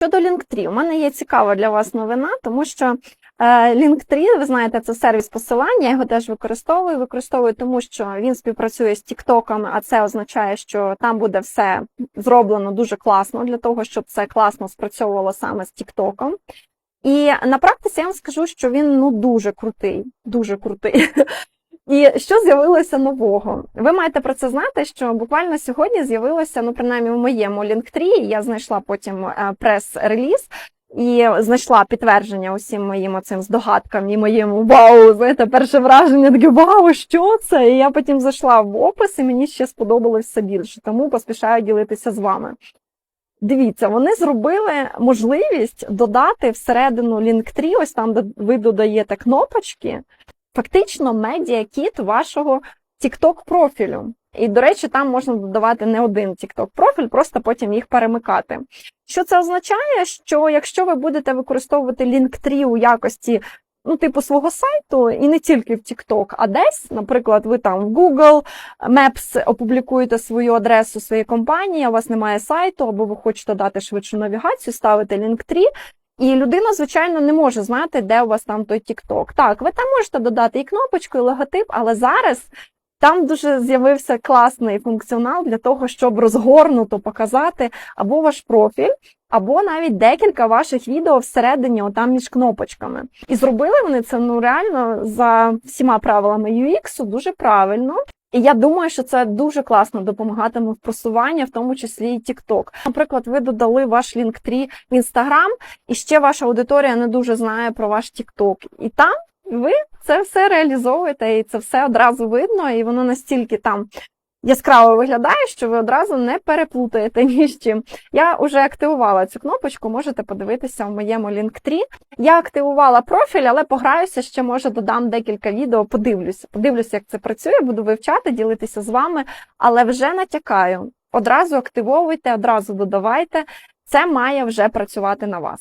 Щодо Linktree, у мене є цікава для вас новина, тому що е, Linktree, ви знаєте, це сервіс посилання, я його теж використовую. Використовую тому, що він співпрацює з TikTok, а це означає, що там буде все зроблено дуже класно для того, щоб це класно спрацьовувало саме з TikTok. І на практиці я вам скажу, що він ну дуже крутий, дуже крутий. І що з'явилося нового? Ви маєте про це знати, що буквально сьогодні з'явилося, ну принаймні в моєму Linktree, я знайшла потім е, прес-реліз і знайшла підтвердження усім моїм оцим здогадкам і моєму вау, знаєте, перше враження таке вау, що це? І я потім зайшла в опис, і мені ще сподобалось все більше, тому поспішаю ділитися з вами. Дивіться, вони зробили можливість додати всередину Linktree, ось там, де ви додаєте кнопочки, фактично медіакіт вашого TikTok профілю. І, до речі, там можна додавати не один TikTok профіль, просто потім їх перемикати. Що це означає? Що якщо ви будете використовувати Linktree у якості ну, типу свого сайту, і не тільки в TikTok, а десь, наприклад, ви там в Google Maps опублікуєте свою адресу своєї компанії, а у вас немає сайту, або ви хочете дати швидшу навігацію, ставите Linktree, і людина, звичайно, не може знати, де у вас там той TikTok. Так, ви там можете додати і кнопочку, і логотип, але зараз там дуже з'явився класний функціонал для того, щоб розгорнуто показати або ваш профіль, або навіть декілька ваших відео всередині, отам між кнопочками. І зробили вони це ну реально за всіма правилами UX дуже правильно. І я думаю, що це дуже класно допомагатиме в просуванні, в тому числі і TikTok. Наприклад, ви додали ваш Linktree в Instagram, і ще ваша аудиторія не дуже знає про ваш TikTok. І там ви це все реалізовуєте, і це все одразу видно, і воно настільки там яскраво виглядає, що ви одразу не переплутаєте ні з чим. Я вже активувала цю кнопочку, можете подивитися в моєму Linktree. Я активувала профіль, але пограюся, ще може додам декілька відео, подивлюся. Подивлюся, як це працює, буду вивчати, ділитися з вами, але вже натякаю. Одразу активовуйте, одразу додавайте. Це має вже працювати на вас.